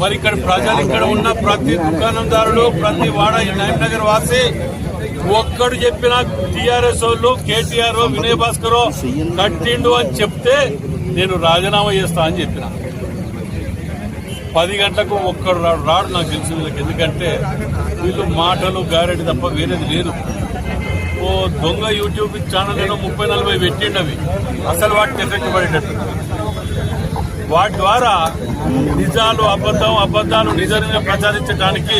మరి ఇక్కడ ప్రజలు ఇక్కడ ఉన్న ప్రతి దుకాణందారులు ప్రతి వాడ నగర్ వాసి ఒక్కడు చెప్పిన టీఆర్ఎస్ వాళ్ళు కేటీఆర్ వినయ్ భాస్కర్ కట్టిండు అని చెప్తే నేను రాజీనామా చేస్తా అని చెప్పిన. పది గంటలకు ఒక్కడు రాడు రాడు నాకు తెలుసు వీళ్ళకి. ఎందుకంటే వీళ్ళు మాటలు గారెడి తప్ప వేరేది లేదు. ఓ దొంగ యూట్యూబ్ ఛానల్ ఏదో ముప్పై నలభై పెట్టిండవి. అసలు వాటికి ఎఫెక్ట్ పడేటట్టు. వాటి ద్వారా నిజాలు అబద్ధం అబద్ధాలు నిజంగా ప్రచారించడానికి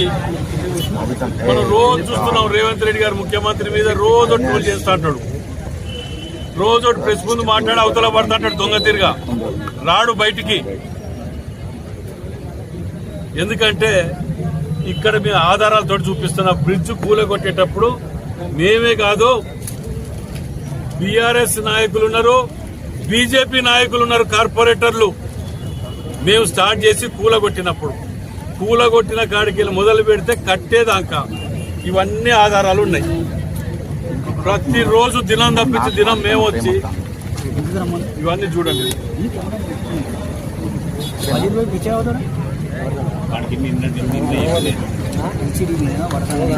మనం రోజు చూస్తున్నాం. రేవంత్ రెడ్డి గారు ముఖ్యమంత్రి మీద రోజు ట్రోల్ చేస్తూ అంటాడు రోజు ప్రెస్ ముందు మాట్లాడి అవతల పడతాంటాడు దొంగ తిరిగా. రాడు బయటికి. ఎందుకంటే ఇక్కడ మీ ఆధారాలతో చూపిస్తున్న బ్రిడ్జ్ కూలగొట్టేటప్పుడు మేమే కాదు బీఆర్ఎస్ నాయకులు ఉన్నారు బీజేపీ నాయకులు ఉన్నారు కార్పొరేటర్లు. మేము స్టార్ట్ చేసి కూలగొట్టినప్పుడు కూలగొట్టిన కాడికి వెళ్ళి మొదలు పెడితే కట్టేదాకా ఇవన్నీ ఆధారాలు ఉన్నాయి. ప్రతిరోజు దినం తప్పించి దినం మేము వచ్చి ఇవన్నీ చూడండి.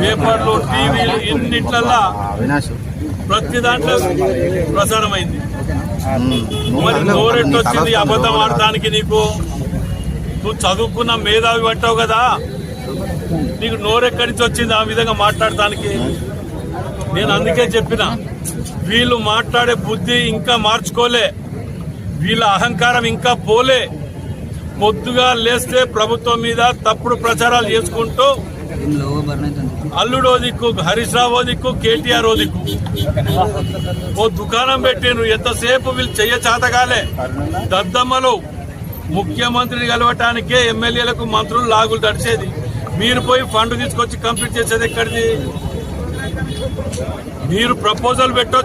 పేపర్లు టీవీలు ఇన్నిట్లల్లా అవినాష్. ప్రతి దాంట్లో ప్రసారమైంది. మరి నోరెట్టు వచ్చింది అబద్ధం ఆడటానికి నీకు? నువ్వు చదువుకున్న మేధావి పట్టావు కదా? నీకు నోరెక్కడి నుంచి వచ్చింది ఆ విధంగా మాట్లాడటానికి? నేను అందుకే చెప్పిన వీళ్ళు మాట్లాడే బుద్ధి ఇంకా మార్చుకోలే. వీళ్ళ అహంకారం ఇంకా పోలే. పొద్దుగా లేస్తే ప్రభుత్వం మీద తప్పుడు ప్రచారాలు చేసుకుంటూ అల్లుడో దిక్కు హరీష్ రావు ఓ దిక్కు కేటీఆర్ ఓ దిక్కు. ఓ దుకాణం పెట్టిను ఎంతసేపు వీళ్ళు చెయ్య చాతగాలే. దద్దమ్మలు ముఖ్యమంత్రిని కలవటానికే ఎమ్మెల్యేలకు మంత్రులు లాగులు తడిచేది. మీరు పోయి ఫండ్ తీసుకొచ్చి కంప్లీట్ చేసేది ఎక్కడిది? మీరు ప్రపోజల్ పెట్టొచ్చు.